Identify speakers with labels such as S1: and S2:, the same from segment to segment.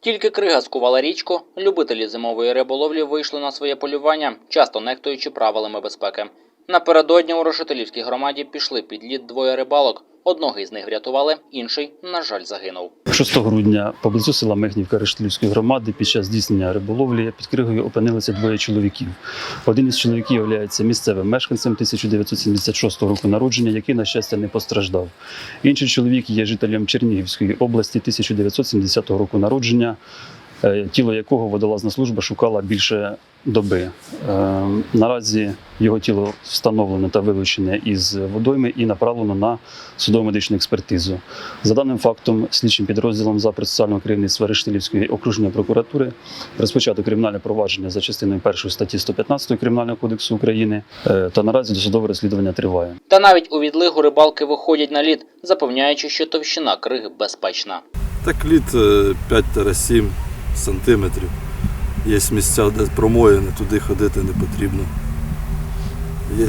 S1: Тільки крига скувала річку, любителі зимової риболовлі вийшли на своє полювання, часто нехтуючи правилами безпеки. Напередодні у Решетилівській громаді пішли під лід двоє рибалок. Одного із них врятували, інший, на жаль, загинув.
S2: 6 грудня поблизу села Мехнівка Рештилівської громади під час здійснення риболовлі під кригою опинилися двоє чоловіків. Один із чоловіків є місцевим мешканцем 1976 року народження, який, на щастя, не постраждав. Інший чоловік є жителем Чернігівської області 1970 року народження, тіло якого водолазна служба шукала більше доби. Е, Наразі його тіло встановлено та вилучене із водойми і направлено на судово-медичну експертизу. За даним фактом, слідчим підрозділом за процесуального керівництва Рештилівської окружної прокуратури розпочато кримінальне провадження за частиною 1 статті 115 Кримінального кодексу України е, та наразі досудове розслідування триває.
S1: Та навіть у відлигу рибалки виходять на лід, запевняючи, що товщина криги безпечна.
S3: Так лід е, 5-7 сантиметрів. Є місця, де промоїни, туди ходити не потрібно. Є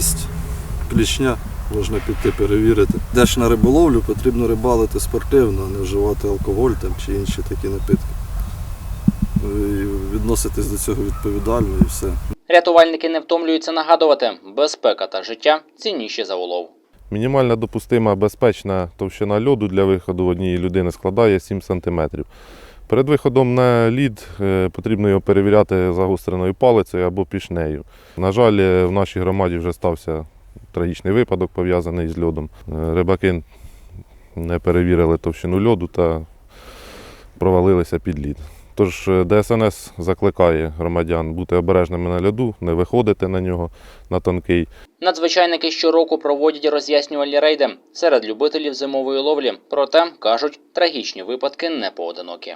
S3: клішня, можна піти перевірити. Йдеш на риболовлю, потрібно рибалити спортивно, а не вживати алкоголь там, чи інші такі напитки. І відноситись до цього відповідально і все.
S1: Рятувальники не втомлюються нагадувати, безпека та життя цінніші за улов.
S4: Мінімальна допустима безпечна товщина льоду для виходу однієї людини складає 7 см. Перед виходом на лід е, потрібно його перевіряти загостреною палицею або пішнею. На жаль, е, в нашій громаді вже стався трагічний випадок, пов'язаний з льодом. Е, Рибаки не перевірили товщину льоду та провалилися під лід. Тож ДСНС закликає громадян бути обережними на льоду, не виходити на нього на тонкий.
S1: Надзвичайники щороку проводять роз'яснювальні рейди серед любителів зимової ловлі. Проте кажуть, трагічні випадки не поодинокі.